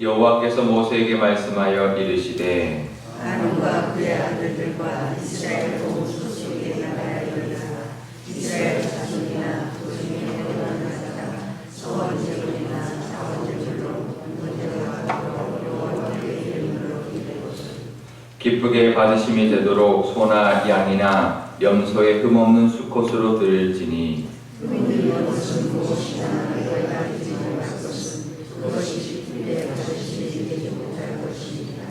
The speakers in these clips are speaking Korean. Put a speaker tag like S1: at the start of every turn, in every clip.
S1: 여호와께서 모세에게 말씀하여 이르시되
S2: 아론과 그의 아들들과 이스라엘 온 소속에 나가야리라. 이스라엘 자손이나 도중에 내려가는 자가 문제가 여호와의 이름으로 기대고
S1: 기쁘게 받으심이 되도록 소나 양이나 염소의 흠없는 수컷으로 드릴지니
S2: 것은 무엇이나 내가 가리지 못할 것은 그것이 기쁘게 받으시지 되지 못할 것이니라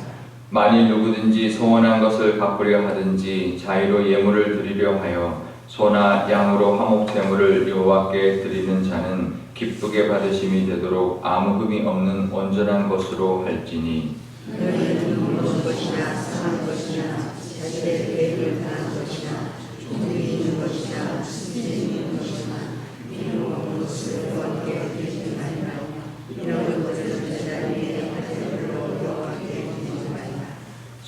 S1: 만일 누구든지 소원한 것을 갚으려 하든지 자유로 예물을 드리려 하여 소나 양으로 화목 제물을 여호와께 드리는 자는 기쁘게 받으심이 되도록 아무 흠이 없는 온전한 것으로 할지니.
S2: 물론 것이나 것이나 자기의 것이나 종이 있는 것이나 스지 있는 것이나 필요 없는 것을 여호와께 드리지 말라 이런 것을 제자리에 하늘로 여호와께 드리지 말라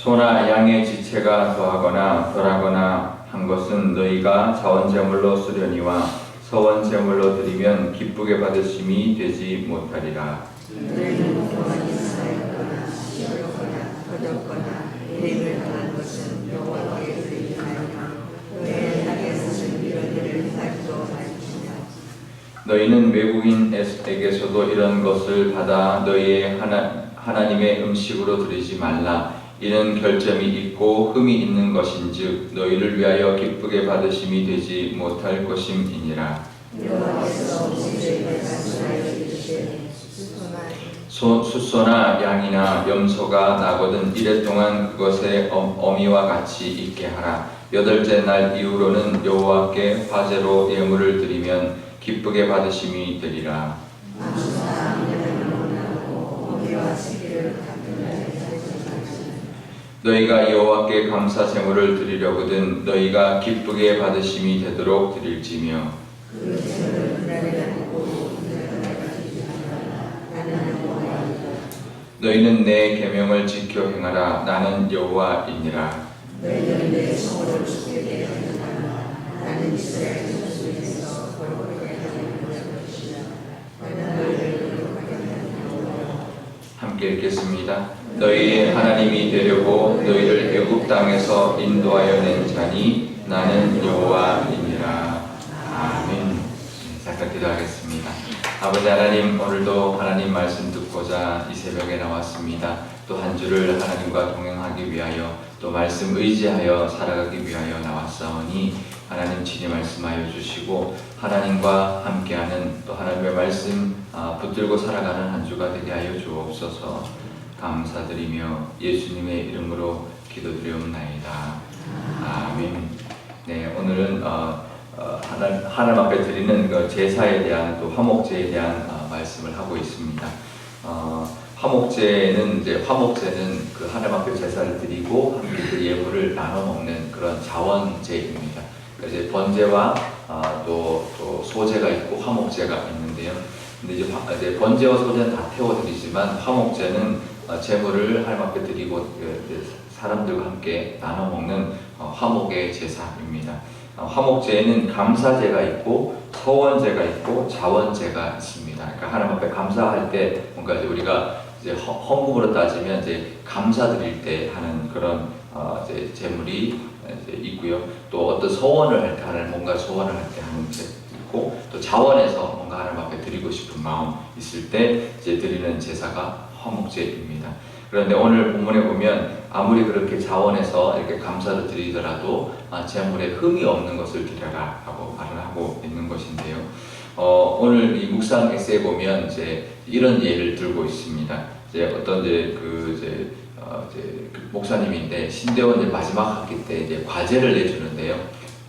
S1: 소나 양의 지체가 더하거나 덜하거나 한 것은 너희가 자원제물로 쓰려니와 서원제물로 드리면 기쁘게 받으심이 되지 못하리라.
S2: 너희는
S1: 외국인에게서도 이런 것을 받아 너희의 하나, 하나님의 음식으로 드리지 말라. 이는 결점이 있고 흠이 있는 것인즉 너희를 위하여 기쁘게 받으심이 되지 못할 것임이니라. 소, 숫소나 양이나 염소가 나거든 이래 동안 그것의 엄- 어미와 같이 있게 하라. 여덟째 날 이후로는 여호와께 화제로 예물을 드리면 기쁘게 받으심이 되리라. 너희가 여호와께 감사 제물을 드리려거든 너희가 기쁘게 받으심이 되도록 드릴지며 너희는 내 계명을 지켜 행하라 나는 여호와이니라.
S2: 너희는 내 성을 죽게 하는구나 나는 이스라엘 자손에서 거룩하게 하는 것이라 나는 너희를 거룩하게 하는 여호와
S1: 함께 읽겠습니다. 너희의 하나님이 되려고 너희를 애굽 땅에서 인도하여 낸 자니 나는 여호와이니라. 아멘. 네, 잠깐 기도하겠습니다. 아버지 하나님 오늘도 하나님 말씀 듣고자 이 새벽에 나왔습니다. 또 한 주를 하나님과 동행하기 위하여 또 말씀 의지하여 살아가기 위하여 나왔사오니 하나님 친히 말씀하여 주시고 하나님과 함께하는 또 하나님의 말씀 아, 붙들고 살아가는 한 주가 되게 하여 주옵소서. 감사드리며 예수님의 이름으로 기도드리옵나이다. 아멘. 네, 오늘은 어, 어, 하나님, 하나님 앞에 드리는 그 제사에 대한 또 화목제에 대한 어, 말씀을 하고 있습니다. 어, 화목제는 이제 화목제는 그 하나님 앞에 제사를 드리고 함께 그 예물을 나눠 먹는 그런 자원제입니다. 이제 번제와 어, 또, 또 소제가 있고 화목제가 있는데요. 근데 이제, 화- 이제 번제와 소제는 다 태워드리지만 화목제는 어, 제물을 하나님 앞에 드리고 그, 그 사람들과 함께 나눠 먹는 어, 화목의 제사입니다. 어, 화목제에는 감사제가 있고 서원제가 있고 자원제가 있습니다. 그러니까 하나님 앞에 감사할 때 뭔가 이제 우리가 이제 허- 헌금으로 따지면 이제 감사드릴 때 하는 그런 어, 이제 제물이 이제 있고요. 또 어떤 소원을 할 때 하는 뭔가 소원을 할 때 하는 제 있고 또 자원에서 뭔가 하나님 앞에 드리고 싶은 마음 있을 때 이제 드리는 제사가 화목제입니다. 그런데 오늘 본문에 보면 아무리 그렇게 자원에서 이렇게 감사를 드리더라도 아, 제물에 흠이 없는 것을 드려라 하고 말을 하고 있는 것인데요. 어, 오늘 이 묵상 에세이 보면 이제 이런 예를 들고 있습니다. 이제 어떤 이제 그 이제, 어, 이제 그 목사님인데 신대원 이제 마지막 학기 때 이제 과제를 내주는데요.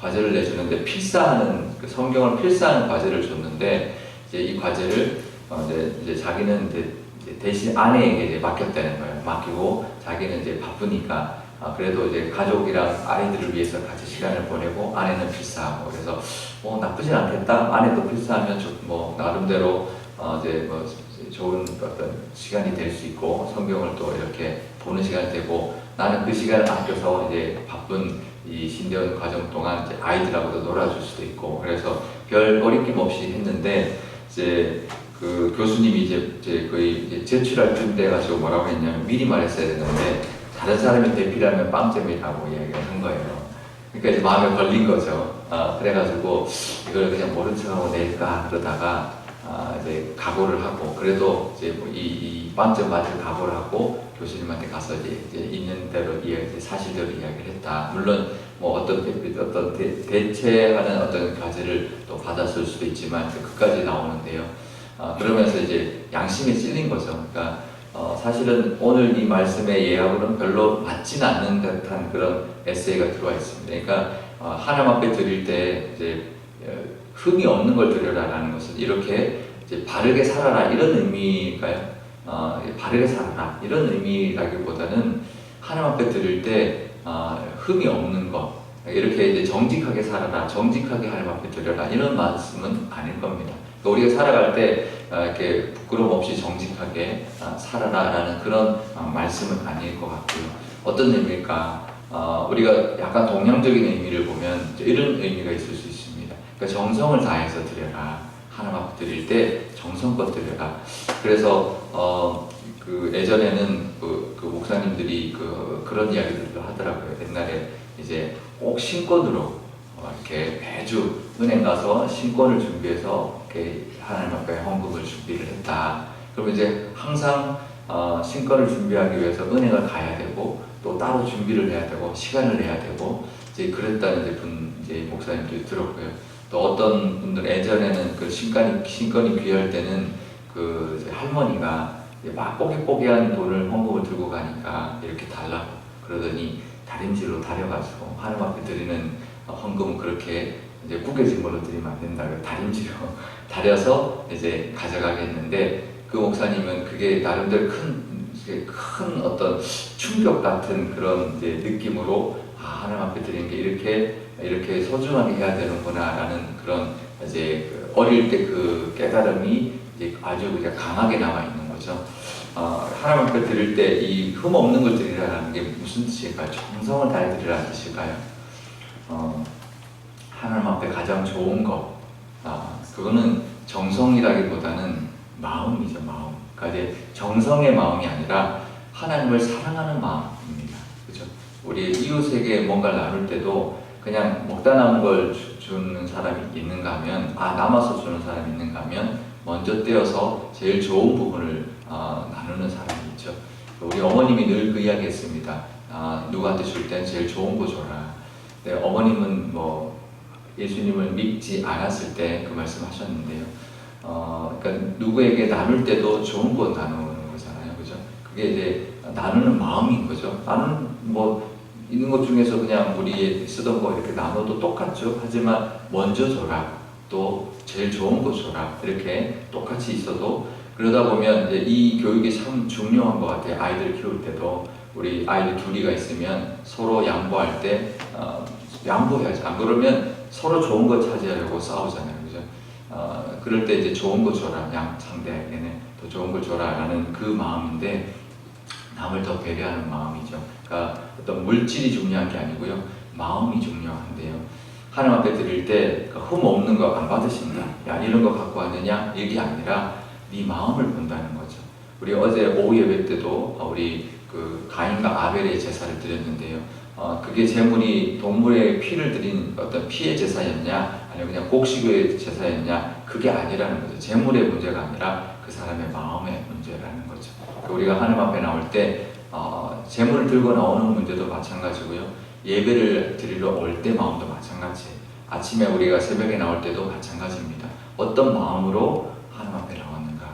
S1: 과제를 내주는데 필사하는 그 성경을 필사하는 과제를 줬는데 이제 이 과제를 어, 이제, 이제 자기는 이제 대신 아내에게 이제 맡겼다는 거예요. 맡기고 자기는 이제 바쁘니까 아, 그래도 이제 가족이랑 아이들을 위해서 같이 시간을 보내고 아내는 필사하고 그래서 뭐 나쁘진 않겠다. 아내도 필사하면 좀뭐 나름대로 어, 이제 뭐 좋은 어떤 시간이 될 수 있고 성경을 또 이렇게 보는 시간이 되고 나는 그 시간을 아껴서 이제 바쁜 이 신대원 과정 동안 이제 아이들하고도 놀아줄 수도 있고 그래서 별 어림김 없이 했는데 이제 그 교수님이 이제, 이제 거의 이제 제출할 쯤 돼가지고 뭐라고 했냐면 미리 말했어야 되는데 다른 사람이 대필하면 빵점이라고 이야기를 한 거예요. 그러니까 이제 마음에 걸린 거죠. 아, 그래가지고 이걸 그냥 모른 척하고 낼까 그러다가 아, 이제 각오를 하고 그래도 이제 뭐 이 이 빵점 맞을 각오를 하고 교수님한테 가서 이제, 이제 있는 대로 이야기, 사실대로 이야기를 했다. 물론 뭐 어떤 대, 어떤 대, 대체하는 어떤 과제를 또 받았을 수도 있지만 그까지 나오는데요. 아, 그러면서 이제 양심에 찔린 거죠. 그러니까 어, 사실은 오늘 이 말씀의 예하고는 별로 맞지는 않는 듯한 그런 에세이가 들어와 있습니다. 그러니까 어, 하나님 앞에 드릴 때 이제 어, 흠이 없는 걸 드려라라는 것은 이렇게 이제 바르게 살아라 이런 의미일까요? 어, 바르게 살아라 이런 의미라기보다는 하나님 앞에 드릴 때 어, 흠이 없는 것 이렇게 이제 정직하게 살아라 정직하게 하나님 앞에 드려라 이런 말씀은 아닐 겁니다. 그러니까 우리가 살아갈 때 어, 이렇게 부끄럼 없이 정직하게 어, 살아라라는 그런 어, 말씀은 아닐 것 같고요. 어떤 의미일까? 어, 우리가 약간 동양적인 의미를 보면 이런 의미가 있을 수 있습니다. 그러니까 정성을 다해서 드려라. 하나님 앞에 드릴 때 정성껏 드려라. 그래서 어, 그 예전에는 그, 그 목사님들이 그 그런 이야기들도 하더라고요. 옛날에 이제 꼭 신권으로 어, 이렇게 매주 은행 가서 신권을 준비해서 하나님 앞에 헌금을 준비를 했다. 그러면 이제 항상 어, 신권을 준비하기 위해서 은행을 가야 되고 또 따로 준비를 해야 되고 시간을 내야 되고 이제 그랬다는 이제 분 이제 목사님들이 들었고요. 또 어떤 분들 예전에는 그 신권이 신권이 귀할 때는 그 할머니가 막 뽀개뽀개한 돈을 헌금을 들고 가니까 이렇게 달라고 그러더니 다림질로 다려가지고 하나님 앞에 드리는 어, 헌금은 그렇게 이제 구겨진 걸로 드리면 안 된다고 다림질로 다려서 이제 가져가게 했는데 그 목사님은 그게 나름대로 큰, 큰 어떤 충격 같은 그런 이제 느낌으로 아, 하나님 앞에 드리는 게 이렇게 이렇게 소중하게 해야 되는구나라는 그런 이제 그 어릴 때 그 깨달음이 이제 아주 그냥 강하게 남아 있는 거죠. 어, 하나님 앞에 드릴 때 이 흠 없는 걸 드리라는 게 무슨 뜻일까요? 정성을 다해 드리라는 뜻일까요? 어, 하나님 앞에 가장 좋은 것, 아, 그거는 정성이라기보다는 마음이죠, 마음. 그러니까 이제 정성의 마음이 아니라 하나님을 사랑하는 마음입니다. 그죠? 우리 이웃에게 뭔가를 나눌 때도 그냥 먹다 남은 걸 주- 주는 사람이 있는가 하면, 아, 남아서 주는 사람이 있는가 하면, 먼저 떼어서 제일 좋은 부분을 어, 나누는 사람이 있죠. 우리 어머님이 늘 그 이야기 했습니다. 아, 누구한테 줄 땐 제일 좋은 거 줘라. 네, 어머님은 뭐 예수님을 믿지 않았을 때 그 말씀 하셨는데요. 어, 그러니까 누구에게 나눌 때도 좋은 거 나누는 거잖아요. 그죠? 그게 이제 나누는 마음인 거죠. 나는 뭐 있는 것 중에서 그냥 우리 쓰던 거 이렇게 나눠도 똑같죠. 하지만 먼저 줘라. 또 제일 좋은 거 줘라. 이렇게 똑같이 있어도 그러다 보면 이제 이 교육이 참 중요한 것 같아요. 아이들 키울 때도 우리 아이들 둘이가 있으면 서로 양보할 때 어, 양보해야지. 안 그러면 서로 좋은 거 차지하려고 싸우잖아요. 그죠? 어, 그럴 때 이제 좋은 거 줘라. 양 상대에게는 더 좋은 걸 줘라라는 그 마음인데 남을 더 배려하는 마음이죠. 그러니까 어떤 물질이 중요한 게 아니고요. 마음이 중요한데요. 하나님 앞에 드릴 때 흠 없는 거 안 받으신다. 야 이런 거 갖고 왔느냐? 이게 아니라 네 마음을 본다는 거죠. 우리 어제 오후 예배 때도 우리 그 가인과 아벨의 제사를 드렸는데요. 어, 그게 제물이 동물의 피를 드린 어떤 피의 제사였냐, 아니면 그냥 곡식의 제사였냐, 그게 아니라는 거죠. 제물의 문제가 아니라 그 사람의 마음의 문제라는 거죠. 그 우리가 하나님 앞에 나올 때 어, 제물을 들고 나오는 문제도 마찬가지고요. 예배를 드리러 올 때 마음도 마찬가지예요. 아침에 우리가 새벽에 나올 때도 마찬가지입니다. 어떤 마음으로 하나님 앞에 나왔는가?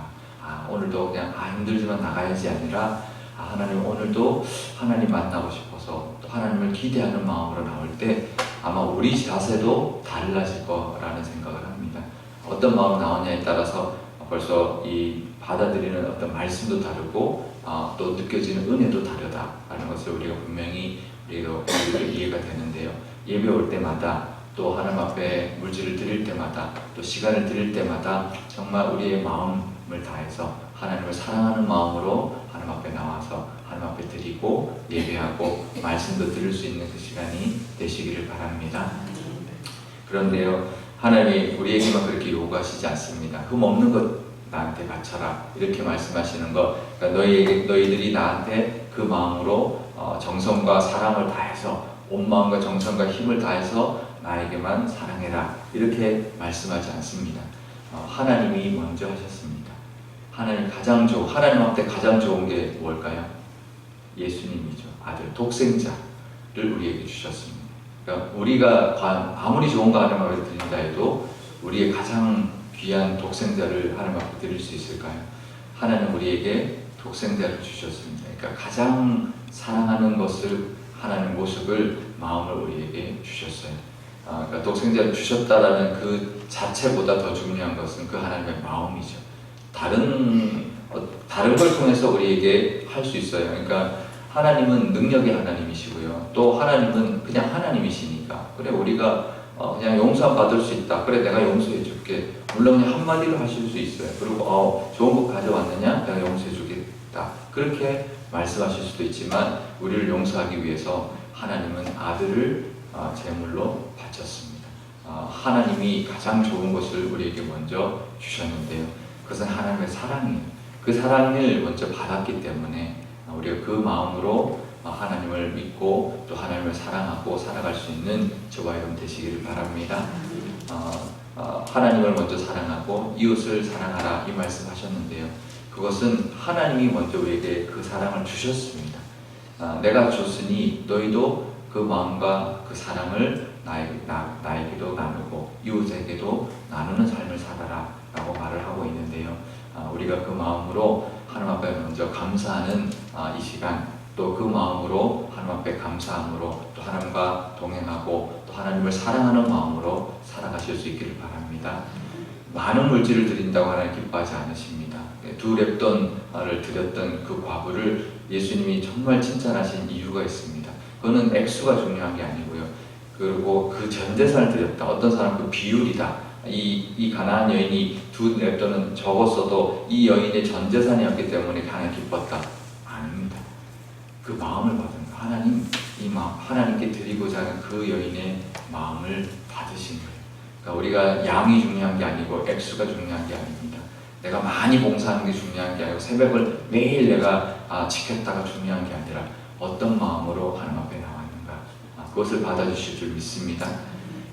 S1: 아, 오늘도 그냥 아 힘들지만 나가야지 아니라 아, 하나님 오늘도 하나님 만나고 싶어서 또 하나님을 기대하는 마음으로 나올 때 아마 우리 자세도 달라질 거라는 생각을 합니다. 어떤 마음 나오냐에 따라서 벌써 이 받아들이는 어떤 말씀도 다르고 아, 또 느껴지는 은혜도 다르다라는 것을 우리가 분명히 우리가 이해가 되는데요. 예배 올 때마다 또 하나님 앞에 물질을 드릴 때마다 또 시간을 드릴 때마다 정말 우리의 마음을 다해서 하나님을 사랑하는 마음으로 하나님 앞에 나와서 하나님 앞에 드리고 예배하고 말씀도 들을 수 있는 그 시간이 되시기를 바랍니다. 그런데요, 하나님이 우리에게만 그렇게 요구하시지 않습니다. 흠 없는 것 나한테 바쳐라 이렇게 말씀하시는 거 그러니까 너희 너희들이 나한테 그 마음으로 어, 정성과 사랑을 다해서 온 마음과 정성과 힘을 다해서 나에게만 사랑해라 이렇게 말씀하지 않습니다. 어, 하나님이 먼저 하셨습니다. 하나님 가장 좋 하나님한테 가장 좋은 게 뭘까요? 예수님이죠. 아들 독생자를 우리에게 주셨습니다. 그러니까 우리가 과- 아무리 좋은 거 하나님 앞에 드린다 해도 우리의 가장 귀한 독생자를 하나님 앞에 드릴 수 있을까요? 하나님 우리에게 독생자를 주셨습니다. 그러니까 가장 사랑하는 것을 하나님 모습을 마음을 우리에게 주셨어요. 아, 그러니까 독생자를 주셨다라는 그 자체보다 더 중요한 것은 그 하나님의 마음이죠. 다른 어, 다른 걸 통해서 우리에게 할 수 있어요. 그러니까 하나님은 능력의 하나님이시고요. 또 하나님은 그냥 하나님이시니까 그래 우리가 어, 그냥 용서 받을 수 있다. 그래 내가 용서해 줄게. 물론 그냥 한마디로 하실 수 있어요. 그리고 어, 좋은 거 가져왔느냐? 내가 용서해 주겠다. 그렇게 말씀하실 수도 있지만 우리를 용서하기 위해서 하나님은 아들을 어, 제물로 바쳤습니다. 어, 하나님이 가장 좋은 것을 우리에게 먼저 주셨는데요. 그것은 하나님의 사랑이에요. 그 사랑을 먼저 받았기 때문에 우리가 그 마음으로 하나님을 믿고 또 하나님을 사랑하고 살아갈 수 있는 저와 여러분 되시기를 바랍니다. 어, 어, 하나님을 먼저 사랑하고 이웃을 사랑하라 이 말씀하셨는데요. 그것은 하나님이 먼저 우리에게 그 사랑을 주셨습니다. 아, 내가 줬으니 너희도 그 마음과 그 사랑을 나에게, 나, 나에게도 나누고 이웃에게도 나누는 삶을 살아라 라고 말을 하고 있는데요. 아, 우리가 그 마음으로 하나님 앞에 먼저 감사하는 아, 이 시간 또 그 마음으로 하나님 앞에 감사함으로 또 하나님과 동행하고 또 하나님을 사랑하는 마음으로 살아가실 수 있기를 바랍니다. 많은 물질을 드린다고 하나님 기뻐하지 않으십니다. 네, 두 랩돈을 드렸던 그 과부를 예수님이 정말 칭찬하신 이유가 있습니다. 그거는 액수가 중요한 게 아니고요. 그리고 그 전 재산을 드렸다. 어떤 사람 그 비율이다. 이, 이 가나안 여인이 두 랩돈은 적었어도 이 여인의 전 재산이었기 때문에 가장 기뻤다. 아닙니다. 그 마음을 받은 거. 하나님 이 마음 하나님께 드리고자 하는 그 여인의 마음을 받으신 거예요. 그러니까 우리가 양이 중요한 게 아니고 액수가 중요한 게 아닙니다. 내가 많이 봉사하는 게 중요한 게 아니고 새벽을 매일 내가 아, 지켰다가 중요한 게 아니라 어떤 마음으로 하나님 앞에 나왔는가 아, 그것을 받아주실 줄 믿습니다.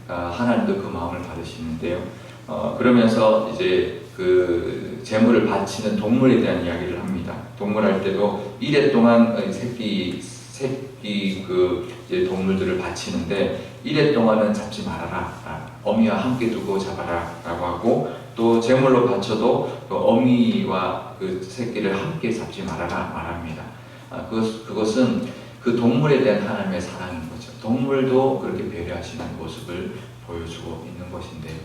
S1: 아, 하나님도 그 마음을 받으시는데요. 어, 그러면서 이제 그 재물을 바치는 동물에 대한 이야기를 합니다. 동물 할 때도 일해 동안 새끼 새끼 그 동물들을 바치는데 일해 동안은 잡지 말아라. 아, 어미와 함께 두고 잡아라 라고 하고 또 제물로 바쳐도 그 어미와 그 새끼를 함께 잡지 말아라 말합니다. 아, 그것, 그것은 그 동물에 대한 하나님의 사랑인 거죠. 동물도 그렇게 배려하시는 모습을 보여주고 있는 것인데요.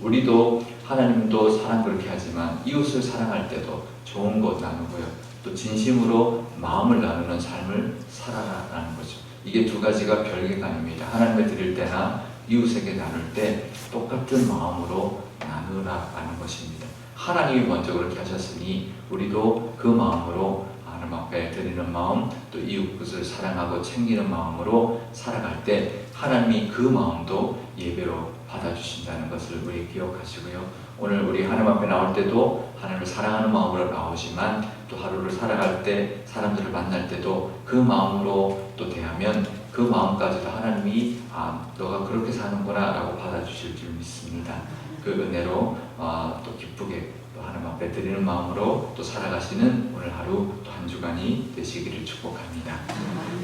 S1: 우리도 하나님도 사랑 그렇게 하지만 이웃을 사랑할 때도 좋은 것 나누고요. 또 진심으로 마음을 나누는 삶을 살아라라는 거죠. 이게 두 가지가 별개가 아닙니다. 하나님께 드릴 때나 이웃에게 나눌 때 똑같은 마음으로 나누라라는 것입니다. 하나님이 먼저 그렇게 하셨으니 우리도 그 마음으로 하나님 앞에 드리는 마음 또 이웃을 사랑하고 챙기는 마음으로 살아갈 때 하나님이 그 마음도 예배로 받아주신다는 것을 우리 기억하시고요. 오늘 우리 하나님 앞에 나올 때도 하나님을 사랑하는 마음으로 나오지만 또 하루를 살아갈 때 사람들을 만날 때도 그 마음으로 또 대하면 그 마음까지도 하나님이 아 너가 그렇게 사는구나 라고 받아주실 줄 믿습니다. 그 은혜로 아, 또 기쁘게 또 하나님 앞에 드리는 마음으로 또 살아가시는 오늘 하루 또 한 주간이 되시기를 축복합니다.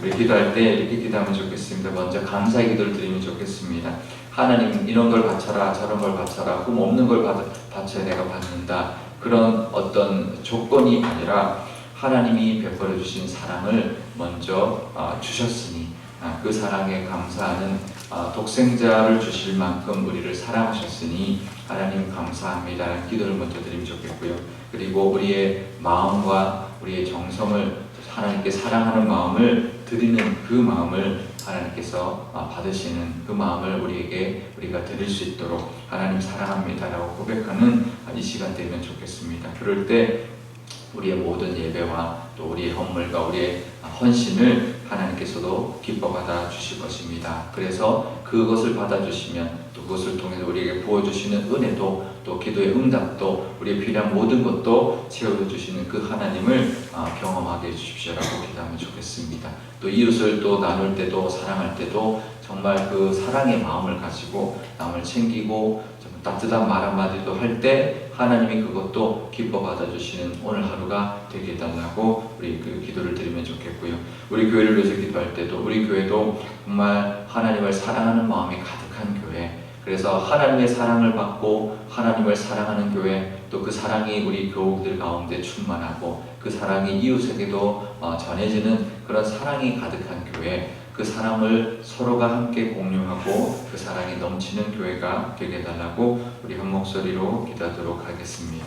S1: 우리 기도할 때 이렇게 기도하면 좋겠습니다. 먼저 감사의 기도를 드리면 좋겠습니다. 하나님 이런 걸 바쳐라 저런 걸 바쳐라 꿈 없는 걸 받, 바쳐야 내가 받는다 그런 어떤 조건이 아니라 하나님이 베풀어 주신 사랑을 먼저 아, 주셨으니 아, 그 사랑에 감사하는 아, 독생자를 주실 만큼 우리를 사랑하셨으니 하나님 감사합니다. 기도를 먼저 드리면 좋겠고요. 그리고 우리의 마음과 우리의 정성을 하나님께 사랑하는 마음을 드리는 그 마음을 하나님께서 아, 받으시는 그 마음을 우리에게 우리가 드릴 수 있도록 하나님 사랑합니다라고 고백하는 이 시간 되면 좋겠습니다. 그럴 때 우리의 모든 예배와 또 우리의 헌물과 우리의 헌신을 하나님께서도 기뻐 받아 주실 것입니다. 그래서 그것을 받아 주시면 또 그것을 통해서 우리에게 부어 주시는 은혜도 또 기도의 응답도 우리의 필요한 모든 것도 채워 주시는 그 하나님을 아, 경험하게 해 주십시오라고 기도하면 좋겠습니다. 또 이웃을 또 나눌 때도 사랑할 때도 정말 그 사랑의 마음을 가지고 남을 챙기고 좀 따뜻한 말 한마디도 할 때 하나님이 그것도 기뻐 받아주시는 오늘 하루가 되게 해달라고 우리 그 기도를 드리면 좋겠고요. 우리 교회를 위해서 기도할 때도 우리 교회도 정말 하나님을 사랑하는 마음이 가득한 교회. 그래서 하나님의 사랑을 받고 하나님을 사랑하는 교회 또 그 사랑이 우리 교우들 가운데 충만하고 그 사랑이 이웃에게도 어, 전해지는 그런 사랑이 가득한 교회 그 사랑을 서로가 함께 공유하고 그 사랑이 넘치는 교회가 되게 해달라고 우리 한 목소리로 기도하도록 하겠습니다.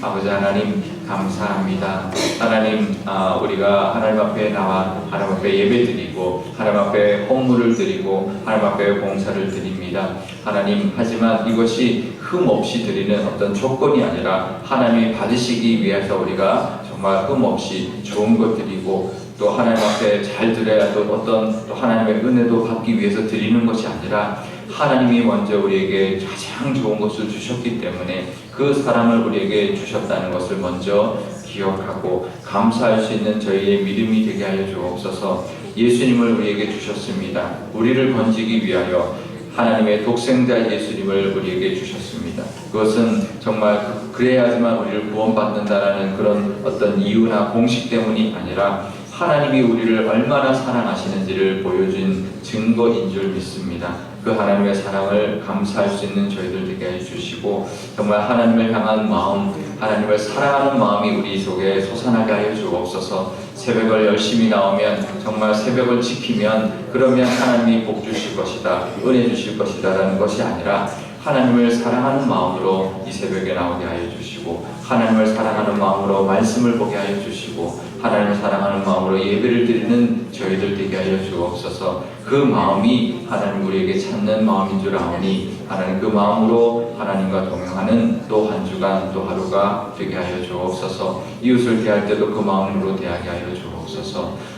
S1: 아버지 하나님 감사합니다. 하나님 아, 우리가 하나님 앞에 나와 하나님 앞에 예배드리고 하나님 앞에 헌물을 드리고 하나님 앞에 봉사를 드립니다. 하나님 하지만 이것이 흠 없이 드리는 어떤 조건이 아니라 하나님이 받으시기 위해서 우리가 정말 흠 없이 좋은 것 드리고 또 하나님 앞에 잘 드려야 또 어떤 또 하나님의 은혜도 받기 위해서 드리는 것이 아니라 하나님이 먼저 우리에게 가장 좋은 것을 주셨기 때문에 그 사랑을 우리에게 주셨다는 것을 먼저 기억하고 감사할 수 있는 저희의 믿음이 되게 하여 주옵소서 예수님을 우리에게 주셨습니다. 우리를 건지기 위하여 하나님의 독생자 예수님을 우리에게 주셨습니다. 그것은 정말 그- 그래야지만 우리를 구원받는다라는 그런 어떤 이유나 공식 때문이 아니라 하나님이 우리를 얼마나 사랑하시는지를 보여준 증거인 줄 믿습니다. 그 하나님의 사랑을 감사할 수 있는 저희들 되게 해주시고 정말 하나님을 향한 마음, 하나님을 사랑하는 마음이 우리 속에 솟아나게 하여 주옵소서. 새벽을 열심히 나오면 정말 새벽을 지키면 그러면 하나님이 복 주실 것이다, 은혜 주실 것이다 라는 것이 아니라 하나님을 사랑하는 마음으로 이 새벽에 나오게 하여 주시고 하나님을 사랑하는 마음으로 말씀을 보게 하여 주시고 하나님을 사랑하는 마음으로 예배를 드리는 저희들 되게 하여 주옵소서. 그 마음이 하나님 우리에게 찾는 마음인 줄 아오니 하나님 그 마음으로 하나님과 동행하는 또 한 주간 또 하루가 되게 하여 주옵소서. 이웃을 대할 때도 그 마음으로 대하게 하여 주옵소서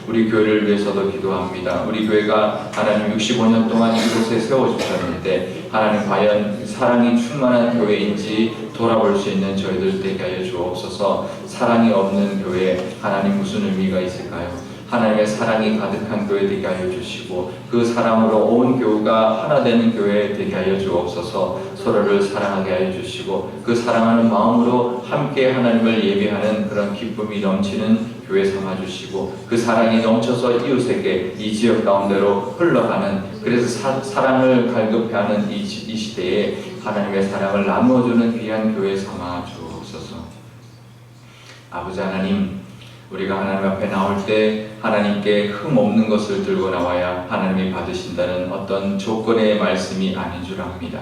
S1: 우리 교회를 위해서도 기도합니다. 우리 교회가 하나님 65년 동안 이곳에 세워주셨는데 하나님 과연 사랑이 충만한 교회인지 돌아볼 수 있는 저희들 되게 하여 주옵소서. 사랑이 없는 교회 하나님 무슨 의미가 있을까요? 하나님의 사랑이 가득한 교회 되게 하여 주시고 그 사랑으로 온 교회가 하나 되는 교회 되게 하여 주옵소서. 서로를 사랑하게 하여 주시고 그 사랑하는 마음으로 함께 하나님을 예배하는 그런 기쁨이 넘치는 교회 삼아 주시고 그 사랑이 넘쳐서 이웃에게 이 지역 가운데로 흘러가는 그래서 사, 사랑을 갈급해하는 이, 시- 이 시대에 하나님의 사랑을 나누어주는 귀한 교회 삼아 주옵소서 아버지 하나님 우리가 하나님 앞에 나올 때 하나님께 흠 없는 것을 들고 나와야 하나님이 받으신다는 어떤 조건의 말씀이 아닌 줄 압니다.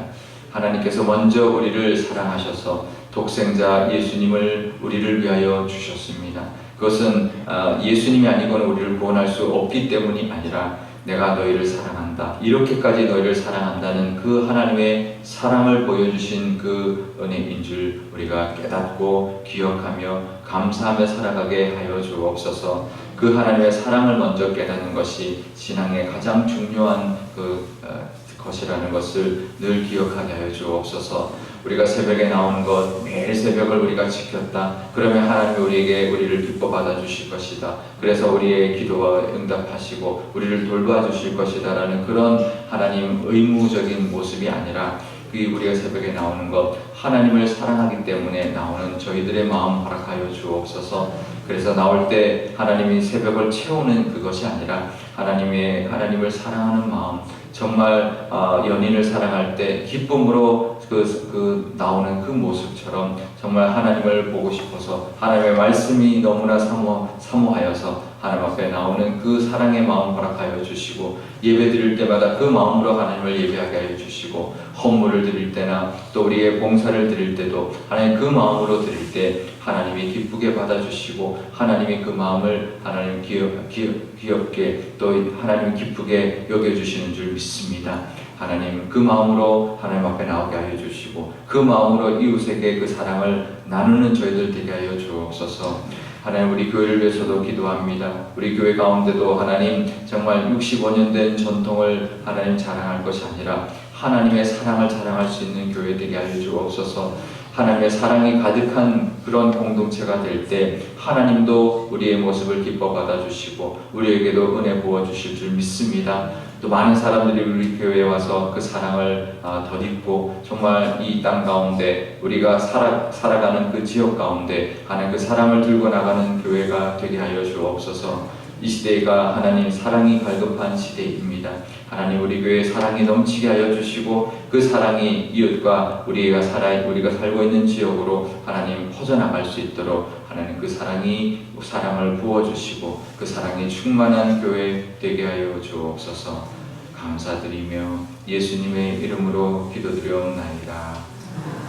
S1: 하나님께서 먼저 우리를 사랑하셔서 독생자 예수님을 우리를 위하여 주셨습니다. 그것은 아, 예수님이 아니고는 우리를 구원할 수 없기 때문이 아니라 내가 너희를 사랑한다. 이렇게까지 너희를 사랑한다는 그 하나님의 사랑을 보여주신 그 은혜인 줄 우리가 깨닫고 기억하며 감사하며 살아가게 하여 주옵소서. 그 하나님의 사랑을 먼저 깨닫는 것이 신앙의 가장 중요한 그 어, 것이라는 것을 늘 기억하게 하여 주옵소서. 우리가 새벽에 나오는 것 매일 새벽을 우리가 지켰다. 그러면 하나님이 우리에게 우리를 기뻐 받아 주실 것이다. 그래서 우리의 기도와 응답하시고 우리를 돌봐 주실 것이다라는 그런 하나님 의무적인 모습이 아니라 그 우리가 새벽에 나오는 것 하나님을 사랑하기 때문에 나오는 저희들의 마음 허락하여 주옵소서. 그래서 나올 때 하나님이 새벽을 채우는 그것이 아니라 하나님의 하나님을 사랑하는 마음 정말 어, 연인을 사랑할 때 기쁨으로 그, 그 나오는 그 모습처럼 정말 하나님을 보고 싶어서 하나님의 말씀이 너무나 사모, 사모하여서 하나님 앞에 나오는 그 사랑의 마음 허락하여 주시고 예배 드릴 때마다 그 마음으로 하나님을 예배하게 하여 주시고 헌물을 드릴 때나 또 우리의 봉사를 드릴 때도 하나님 그 마음으로 드릴 때 하나님이 기쁘게 받아주시고 하나님이 그 마음을 하나님 기업, 기업, 귀엽게 또 하나님 기쁘게 여겨주시는 줄 믿습니다. 하나님 그 마음으로 하나님 앞에 나오게 하여 주시고 그 마음으로 이웃에게 그 사랑을 나누는 저희들 되게 하여 주옵소서. 하나님 우리 교회를 위해서도 기도합니다. 우리 교회 가운데도 하나님 정말 65년 된 전통을 하나님 자랑할 것이 아니라 하나님의 사랑을 자랑할 수 있는 교회 되게 하여 주옵소서. 하나님의 사랑이 가득한 그런 공동체가 될 때 하나님도 우리의 모습을 기뻐 받아 주시고 우리에게도 은혜 부어 주실 줄 믿습니다. 또 많은 사람들이 우리 교회에 와서 그 사랑을 아, 덧입고 정말 이 땅 가운데 우리가 살아, 살아가는 그 지역 가운데 하나님 그 사랑을 들고 나가는 교회가 되게 하여 주옵소서. 이 시대가 하나님 사랑이 갈급한 시대입니다. 하나님 우리 교회에 사랑이 넘치게 하여 주시고 그 사랑이 이웃과 우리가 살아 우리가 살고 있는 지역으로 하나님 퍼져나갈 수 있도록 하나님 그 사랑이 사랑을 부어 주시고 그 사랑이 충만한 교회 되게 하여 주옵소서. 감사드리며 예수님의 이름으로 기도드려옵나이다.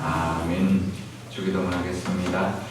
S1: 아멘. 주기도문 하겠습니다.